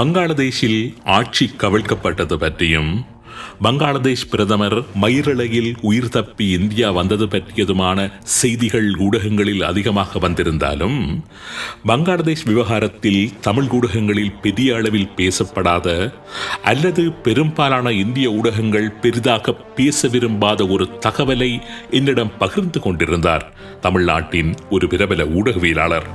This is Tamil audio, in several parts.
வங்காளதேஷில் ஆட்சி கவிழ்க்கப்பட்டது பற்றியும் வங்காளதேஷ் பிரதமர் மயிரிழையில் உயிர் தப்பி இந்தியா வந்தது பற்றியதுமான செய்திகள் ஊடகங்களில் அதிகமாக வந்திருந்தாலும் வங்காளதேஷ் விவகாரத்தில் தமிழ் ஊடகங்களில் பெரிய அளவில் பேசப்படாத அல்லது பெரும்பாலான இந்திய ஊடகங்கள் பெரிதாக பேச விரும்பாத ஒரு தகவலை என்னிடம் பகிர்ந்து கொண்டிருந்தார் தமிழ்நாட்டின் ஒரு பிரபல ஊடகவியலாளர்.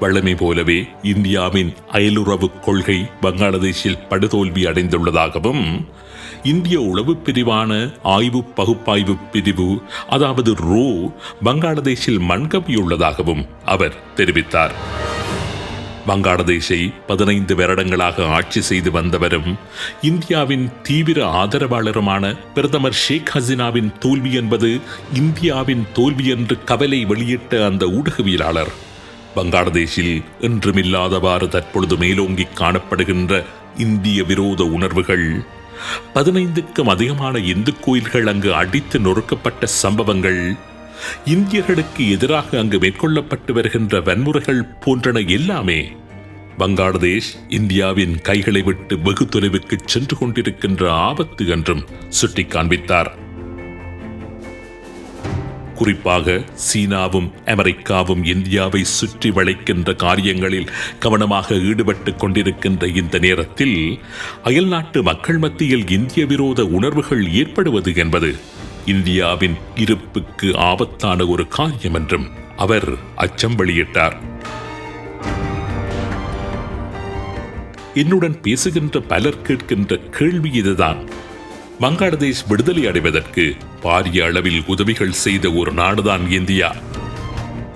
வழமை போலவே இந்தியாவின் அயலுறவு கொள்கை வங்காளதேஷில் படுதோல்வி அடைந்துள்ளதாகவும் இந்திய உளவு பிரிவான ஆய்வு பகுப்பாய்வு பிரிவு அதாவது ரோ வங்காளதேஷில் மண்கவியுள்ளதாகவும் அவர் தெரிவித்தார். வங்காளதேஷை பதினைந்து வருடங்களாக ஆட்சி செய்து வந்தவரும் இந்தியாவின் தீவிர ஆதரவாளருமான பிரதமர் ஷேக் ஹசீனாவின் தோல்வி என்பது இந்தியாவின் தோல்வி என்று கவலை வெளியிட்ட அந்த ஊடகவியலாளர் வங்காளதேஷில் என்றுமில்லாதவாறு தற்பொழுது மேலோங்கி காணப்படுகின்ற இந்திய விரோத உணர்வுகள். பதினைந்துக்கும் அதிகமான இந்து கோயில்கள் அங்கு அடித்து நொறுக்கப்பட்ட சம்பவங்கள். இந்தியர்களுக்கு எதிராக அங்கு மேற்கொள்ளப்பட்டு வருகின்ற வன்முறைகள் போன்றன எல்லாமே. வங்காளதேஷ் இந்தியாவின் கைகளை விட்டு வெகு தொலைவுக்கு சென்று கொண்டிருக்கின்ற ஆபத்து என்றும் சுட்டிக் காண்பித்தார் குறிப்பாக சீனாவும் அமெரிக்காவும் இந்தியாவை சுற்றி வளைக்கின்ற காரியங்களில் கவனமாக ஈடுபட்டு கொண்டிருக்கின்ற இந்த நேரத்தில் அயல்நாட்டு மக்கள் மத்தியில் இந்திய விரோத உணர்வுகள் ஏற்படுவது என்பது இந்தியாவின் இருப்புக்கு ஆபத்தான ஒரு காரியம் என்றும் அவர் அச்சம் வெளியிட்டார். என்னுடன் பேசுகின்ற பலர் கேட்கின்ற கேள்வி இதுதான். வங்காளதேஷ் விடுதலை அடைவதற்கு பாரிய அளவில் உதவிகள் செய்த ஒரு நாடுதான் இந்தியா.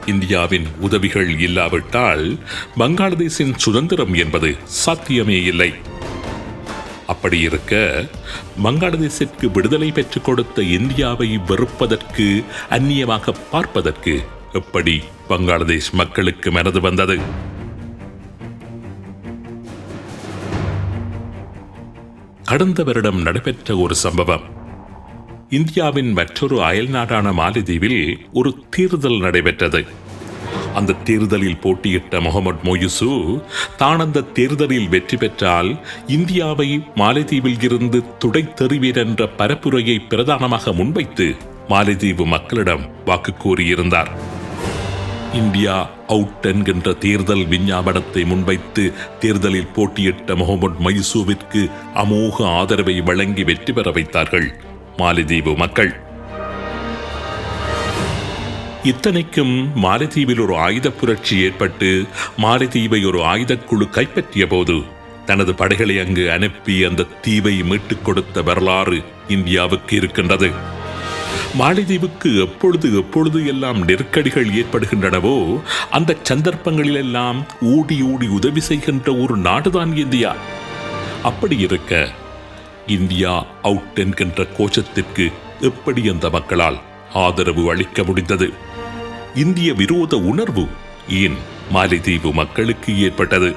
இந்தியாவின் உதவிகள் இல்லாவிட்டால் வங்காளதேசின் சுதந்திரம் என்பது சாத்தியமே இல்லை. அப்படி இருக்க வங்காளதேசிற்கு விடுதலை பெற்றுக் கொடுத்த இந்தியாவை வெறுப்பதற்கு அந்நியமாக பார்ப்பதற்கு எப்படி வங்காளதேஷ் மக்களுக்கு மனது வந்தது? கடந்த வருடம் நடைபெற்ற ஒரு சம்பவம். இந்தியாவின் மற்றொரு அயல்நாடான மாலிதீவில் ஒரு தேர்தல் நடைபெற்றது. அந்த தேர்தலில் போட்டியிட்ட முகமது மொயூசு தான் அந்த தேர்தலில் வெற்றி பெற்றால் இந்தியாவை மாலைதீவில் இருந்து துடைத்தெறிவீர் என்ற பரப்புரையை பிரதானமாக முன்வைத்து மாலைதீவு மக்களிடம் வாக்கு கோரியிருந்தார். இந்தியா அவுட் என்கின்ற தேர்தல் விஞ்ஞாபனத்தை முன்வைத்து தேர்தலில் போட்டியிட்ட முகமது மைசூவிற்கு அமோக ஆதரவை வழங்கி வெற்றி பெற வைத்தார்கள். மாலத்தீவு மக்கள். இத்தனைக்கும் மாலத்தீவில் ஒரு ஆயுத புரட்சி ஏற்பட்டு மாலத்தீவை ஒரு ஆயுதக்குழு கைப்பற்றிய போது தனது படைகளை அங்கு அனுப்பி அந்த தீவை மீட்டுக் கொடுத்த வரலாறு இந்தியாவுக்கு இருக்கின்றது. மாலைதீவுக்கு எப்பொழுது எப்பொழுது எல்லாம் நெருக்கடிகள் ஏற்படுகின்றனவோ அந்த சந்தர்ப்பங்களிலெல்லாம் ஓடி ஓடி உதவி செய்கின்ற ஒரு நாடுதான் இந்தியா. அப்படி இருக்க இந்தியா அவுட் என்கின்ற கோஷத்திற்கு எப்படி அந்த மக்களால் ஆதரவு அளிக்க முடிந்தது? இந்திய விரோத உணர்வு ஏன் மாலைதீவு மக்களுக்கு ஏற்பட்டது?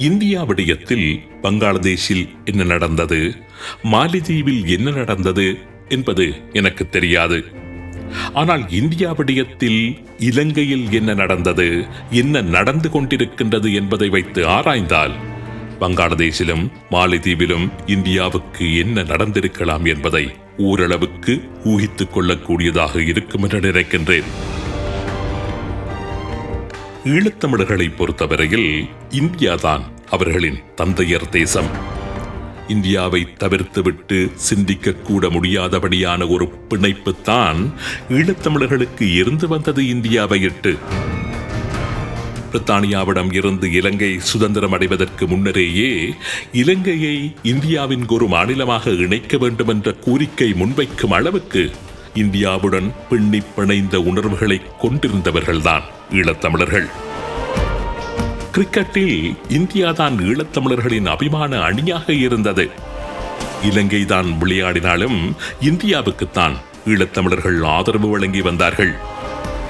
இந்தியா விடயத்தில் பங்களாதேஷில் என்ன நடந்தது? மாலிதீவில் என்ன நடந்தது என்பது எனக்கு தெரியாது. ஆனால் இந்தியா விடயத்தில் இலங்கையில் என்ன நடந்தது என்ன நடந்து கொண்டிருக்கின்றது என்பதை வைத்து ஆராய்ந்தால் வங்காளதேசிலும் மாலைதீவிலும் இந்தியாவுக்கு என்ன நடந்திருக்கலாம் என்பதை ஓரளவுக்கு ஊகித்துக் கொள்ளக்கூடியதாக இருக்கும் என்று நினைக்கின்றேன். ஈழத்தமிழர்களை பொறுத்தவரையில் இந்தியாதான் அவர்களின் தந்தையர் தேசம். இந்தியாவை தவிர்த்துவிட்டு சிந்திக்க கூட முடியாதபடியான ஒரு பிணைப்பு தான் ஈழத்தமிழர்களுக்கு இருந்து வந்தது இந்தியாவை இட்டு. பிரித்தானியாவிடம் இருந்து இலங்கை சுதந்திரம் அடைவதற்கு முன்னரேயே இலங்கையை இந்தியாவின் ஒரு மாநிலமாக இணைக்க வேண்டும் என்ற கோரிக்கை முன்வைக்கும் அளவுக்கு இந்தியாவுடன் பின்னி பிணைந்த உணர்வுகளை கொண்டிருந்தவர்கள்தான் ஈழத்தமிழர்கள். கிரிக்கெட்டில் இந்தியாதான் ஈழத்தமிழர்களின் அபிமான அணியாக இருந்தது. இலங்கை தான் விளையாடினாலும் இந்தியாவுக்குத்தான் ஈழத்தமிழர்கள் ஆதரவு வழங்கி வந்தார்கள்.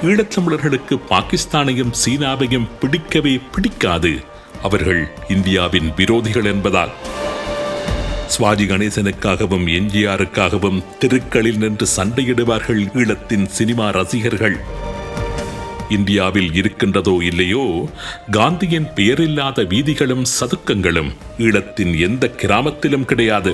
ஈழத்தமிழர்களுக்கு பாகிஸ்தானையும் சீனாவையும் பிடிக்கவே பிடிக்காது. அவர்கள் இந்தியாவின் விரோதிகள் என்பதால். சுவாஜி கணேசனுக்காகவும் எம்ஜிஆருக்காகவும் தெருக்களில் நின்று சண்டையிடுவார்கள் ஈழத்தின் சினிமா ரசிகர்கள். இந்தியாவில் இருக்கின்றதோ இல்லையோ காந்தியின் பெயரில்லாத வீதிகளும் சதுக்கங்களும் ஈழத்தின் எந்த கிராமத்திலும் கிடையாது.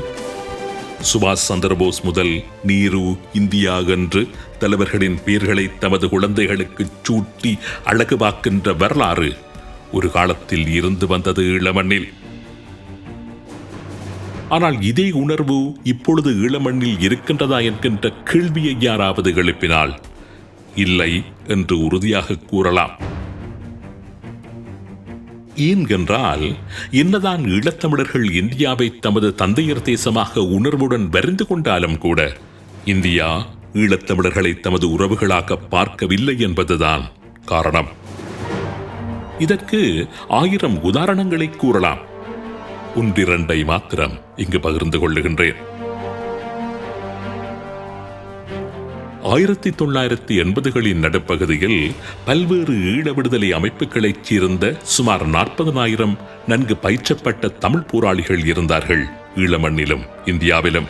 சுபாஷ் சந்திரபோஸ் முதல் நீரு இந்தியா என்று தலைவர்களின் பெயர்களை தமது குழந்தைகளுக்கு சூட்டி அழகுபாக்கின்ற வரலாறு ஒரு காலத்தில் இருந்து வந்தது ஈழமண்ணில் ஆனால் இதே உணர்வு இப்பொழுது ஈழமண்ணில் இருக்கின்றதா என்கின்ற கேள்வியை யாராவது எழுப்பினால் இல்லை என்று உறுதியாக கூறலாம். ஏன் என்றால் என்னதான் ஈழத்தமிழர்கள் இந்தியாவை தமது தந்தையர் தேசமாக உணர்வுடன் வரிந்து கொண்டாலும் கூட இந்தியா ஈழத்தமிழர்களை தமது உறவுகளாக பார்க்கவில்லை என்பதுதான் காரணம். இதற்கு ஆயிரம் உதாரணங்களை கூறலாம். ஒன்றிரண்டை மாத்திரம் இங்கு பகிர்ந்து கொள்ளுகின்றேன். ஆயிரத்தி தொள்ளாயிரத்தி எண்பதுகளின் நடுப்பகுதியில் பல்வேறு ஈழ விடுதலை அமைப்புகளைச் சேர்ந்த சுமார் நாற்பதனாயிரம் நன்கு பயிற்றப்பட்ட தமிழ் போராளிகள் இருந்தார்கள் ஈழமண்ணிலும் இந்தியாவிலும்.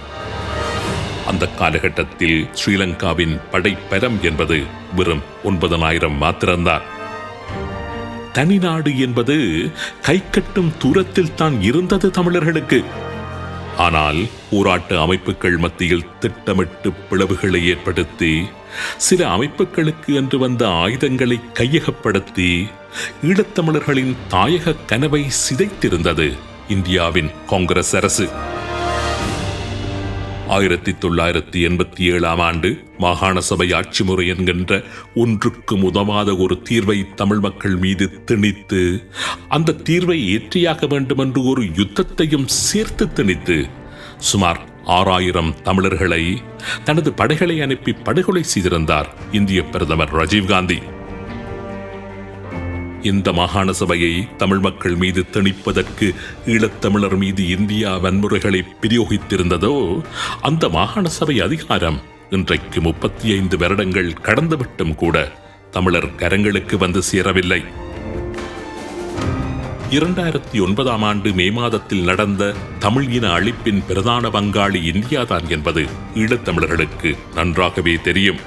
அந்த காலகட்டத்தில் ஸ்ரீலங்காவின் படைப்பலம் என்பது வெறும் ஒன்பதனாயிரம் மாத்திரம்தான். தனிநாடு என்பது கை கட்டும் தூரத்தில் தான் இருந்தது தமிழர்களுக்கு. ஆனால் போராட்ட அமைப்புகள் மத்தியில் திட்டமிட்டு பிளவுகளை ஏற்படுத்தி சில அமைப்புகளுக்கு என்று வந்த ஆயுதங்களை கையகப்படுத்தி ஈழத்தமிழர்களின் தாயக கனவை சிதைத்திருந்தது இந்தியாவின் காங்கிரஸ் அரசு. ஆயிரத்தி தொள்ளாயிரத்தி எண்பத்தி ஏழாம் ஆண்டு மாகாண சபை ஆட்சி முறை என்கின்ற ஒன்றுக்கு உதவாத ஒரு தீர்வை தமிழ் மக்கள் மீது திணித்து அந்த தீர்வை ஏற்றியாக வேண்டும் என்று ஒரு யுத்தத்தையும் சேர்த்து திணித்து சுமார் ஆறாயிரம் தமிழர்களை தனது படைகளை அனுப்பி படுகொலை செய்திருந்தார் இந்திய பிரதமர் ராஜீவ்காந்தி. இந்த மாகாண சபையை தமிழ் மக்கள் மீது திணிப்பதற்கு ஈழத்தமிழர் மீது இந்தியா வன்முறைகளை பிரயோகித்திருந்ததோ அந்த மாகாண சபை அதிகாரம் இன்றைக்கு முப்பத்தி ஐந்து வருடங்கள் கடந்துவிட்டும் கூட தமிழர் கரங்களுக்கு வந்து சேரவில்லை. இரண்டாயிரத்தி ஒன்பதாம் ஆண்டு மே மாதத்தில் நடந்த தமிழ் இன அழிப்பின் பிரதான பங்காளி இந்தியாதான் என்பது ஈழத்தமிழர்களுக்கு நன்றாகவே தெரியும்.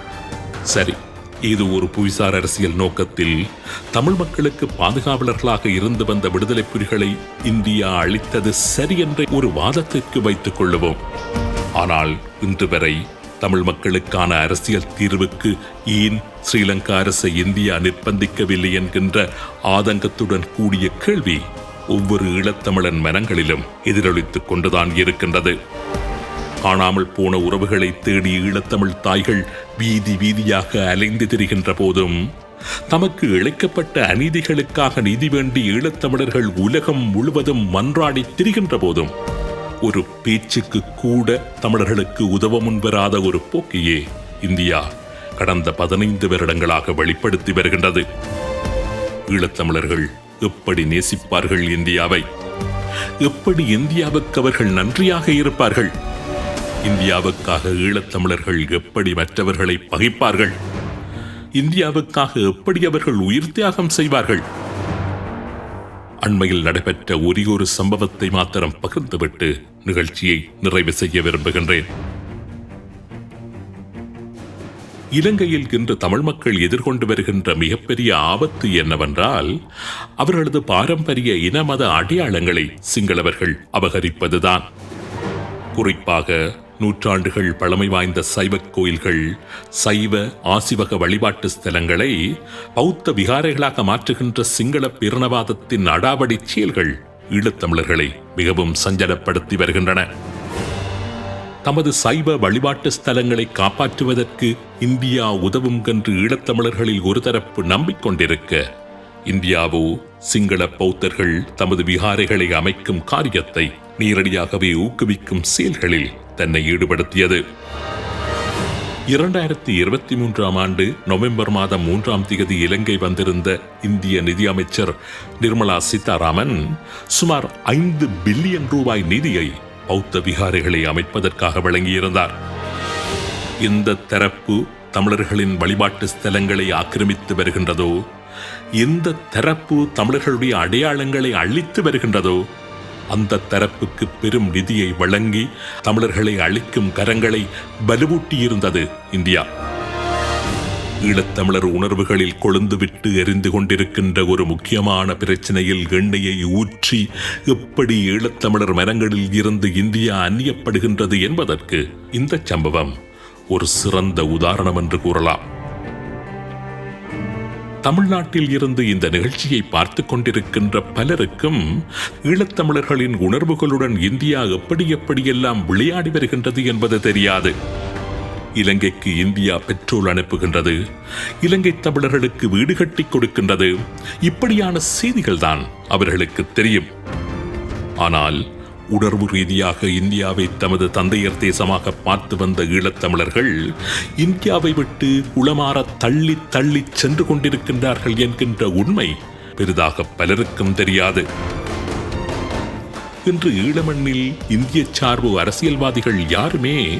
சரி இது ஒரு புவிசார் அரசியல் நோக்கத்தில் தமிழ் மக்களுக்கு பாதுகாவலர்களாக இருந்து வந்த விடுதலை புலிகளை இந்தியா அளித்தது சரி என்ற ஒரு வாதத்திற்கு வைத்துக் கொள்ளுவோம். ஆனால் இன்று வரை தமிழ் மக்களுக்கான அரசியல் தீர்வுக்கு ஏன் ஸ்ரீலங்கா அரசை இந்தியா நிர்பந்திக்கவில்லை என்கின்ற ஆதங்கத்துடன் கூடிய கேள்வி ஒவ்வொரு ஈழத்தமிழன் மனங்களிலும் எதிரொலித்துக் கொண்டுதான் இருக்கின்றது. காணாமல் போன உறவுகளை தேடி ஈழத்தமிழ் தாய்கள் வீதி வீதியாக அலைந்து திரிகின்ற போதும் தமக்கு இழைக்கப்பட்ட அநீதிகளுக்காக நீதி வேண்டி ஈழத்தமிழர்கள் உலகம் முழுவதும் மன்றாடி திரிகின்ற போதும் ஒரு பேச்சுக்கு கூட தமிழர்களுக்கு உதவ முன்வராத ஒரு போக்கையே இந்தியா கடந்த பதினைந்து வருடங்களாக வெளிப்படுத்தி வருகின்றது. ஈழத்தமிழர்கள் எப்படி நேசிப்பார்கள் இந்தியாவை? எப்படி இந்தியாவுக்கு அவர்கள் நன்றியாக இருப்பார்கள்? இந்தியாவுக்காக ஈழத்தமிழர்கள் எப்படி மற்றவர்களை பகைப்பார்கள்? இந்தியாவுக்காக எப்படி அவர்கள் உயிர் தியாகம் செய்வார்கள்? அண்மையில் நடைபெற்ற ஒரே ஒரு சம்பவத்தை மாத்திரம் பகிர்ந்துவிட்டு நிகழ்ச்சியை நிறைவு செய்ய விரும்புகின்றேன். இலங்கையில் இன்று தமிழ் மக்கள் எதிர்கொண்டு வருகின்ற மிகப்பெரிய ஆபத்து என்னவென்றால் அவர்களது பாரம்பரிய இனமத அடையாளங்களை சிங்களவர்கள் அபகரிப்பதுதான். குறிப்பாக நூற்றாண்டுகள் பழமை வாய்ந்த சைவக் கோயில்கள் சைவ ஆசிவக வழிபாட்டு ஸ்தலங்களை பௌத்த விகாரைகளாக மாற்றுகின்ற சிங்கள பிரணவாதத்தின் அடாவடி செயல்கள் ஈழத்தமிழர்களை மிகவும் சஞ்சலப்படுத்தி வருகின்றன. தமது சைவ வழிபாட்டு ஸ்தலங்களை காப்பாற்றுவதற்கு இந்தியா உதவும் என்று ஈழத்தமிழர்களில் ஒரு தரப்பு நம்பிக்கொண்டிருக்க இந்தியாவோ சிங்கள பௌத்தர்கள் தமது விகாரைகளை அமைக்கும் காரியத்தை நேரடியாகவே ஊக்குவிக்கும் செயல்களில் தன்னை ஈடுபடுத்தியது. இரண்டாயிரத்தி இருபத்தி மூன்றாம் ஆண்டு நவம்பர் மாதம் மூன்றாம் தேதி இலங்கை வந்திருந்த இந்திய நிதியமைச்சர் நிர்மலா சீதாராமன் சுமார் ஐந்து பில்லியன் ரூபாய் நிதியை பௌத்த விகாரைகளை அமைப்பதற்காக வழங்கியிருந்தார். இந்த தரப்பு தமிழர்களின் வழிபாட்டு ஸ்தலங்களை ஆக்கிரமித்து வருகின்றதோ எந்த தரப்பு தமிழர்களுடைய அடையாளங்களை அழித்து வருகின்றதோ அந்த தரப்புக்கு பெரும் நிதியை வழங்கி தமிழர்களை அழிக்கும் கரங்களை வலுவூட்டியிருந்தது இந்தியா. ஈழத்தமிழர் உணர்வுகளில் கொழுந்துவிட்டு எரிந்து கொண்டிருக்கின்ற ஒரு முக்கியமான பிரச்சனையில் எண்ணெயை ஊற்றி எப்படி ஈழத்தமிழர் மனங்களில் இருந்து இந்தியா அந்நியப்படுகின்றது என்பதற்கு இந்த சம்பவம் ஒரு சிறந்த உதாரணம் என்று கூறலாம். தமிழ்நாட்டில் இருந்து இந்த நிகழ்ச்சியை பார்த்து கொண்டிருக்கின்ற பலருக்கும் ஈழத்தமிழர்களின் உணர்வுகளுடன் இந்தியா எப்படி எப்படியெல்லாம் விளையாடி வருகின்றது என்பது தெரியாது. இலங்கைக்கு இந்தியா பெட்ரோல் அனுப்புகின்றது. இலங்கை தமிழர்களுக்கு வீடு கட்டி கொடுக்கின்றது. இப்படியான செய்திகள் தான் அவர்களுக்கு தெரியும். ஆனால் உணர்வு ரீதியாக இந்தியாவை தமது தந்தையர் தேசமாக பார்த்து வந்த ஈழத்தமிழர்கள் இந்தியாவை விட்டு உளமாற தள்ளி தள்ளி சென்று கொண்டிருக்கின்றார்கள் என்கின்ற உண்மை பெரிதாக பலருக்கும் தெரியாது. இன்று ஈழமண்ணில் இந்திய சார்பு அரசியல்வாதிகள் யாருமே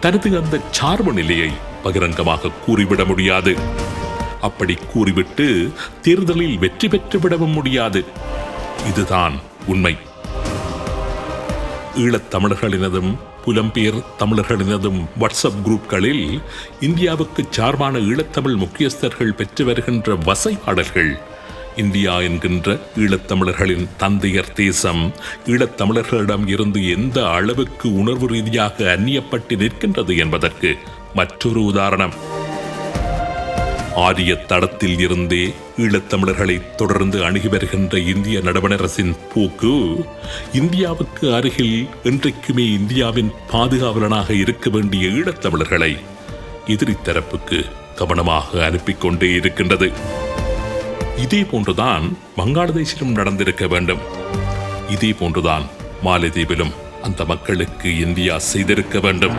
தனது அந்த சார்பு நிலையை பகிரங்கமாக கூறிவிட முடியாது. அப்படி கூறிவிட்டு தேர்தலில் வெற்றி பெற்றுவிடவும் முடியாது. இதுதான் உண்மை. ஈழத் தமிழர்களினதும் புலம்பெயர் தமிழர்களினதும் வாட்ஸ்அப் குரூப்களில் இந்தியாவுக்கு சார்பான ஈழத்தமிழ் முக்கியஸ்தர்கள் பெற்று வருகின்ற வசை பாடல்கள். இந்தியா என்கின்ற ஈழத்தமிழர்களின் தந்தையர் தேசம் ஈழத்தமிழர்களிடம் இருந்து எந்த அளவுக்கு உணர்வு ரீதியாக அந்நியப்பட்டு நிற்கின்றது என்பதற்கு மற்றொரு உதாரணம். ஆரிய தடத்தில் இருந்தே ஈழத்தமிழர்களை தொடர்ந்து அணுகி வருகின்ற இந்திய நடவணரசின் போக்கு இந்தியாவுக்கு அருகில் என்றைக்குமே இந்தியாவின் பாதுகாவலனாக இருக்க வேண்டிய ஈழத்தமிழர்களை எதிரி தரப்புக்கு கவனமாக அனுப்பிக்கொண்டே இருக்கின்றது. இதே போன்றுதான் வங்காளதேசிலும் நடந்திருக்க வேண்டும். இதே போன்றுதான் மாலத்தீவிலும் அந்த மக்களுக்கு இந்தியா செய்திருக்க வேண்டும்.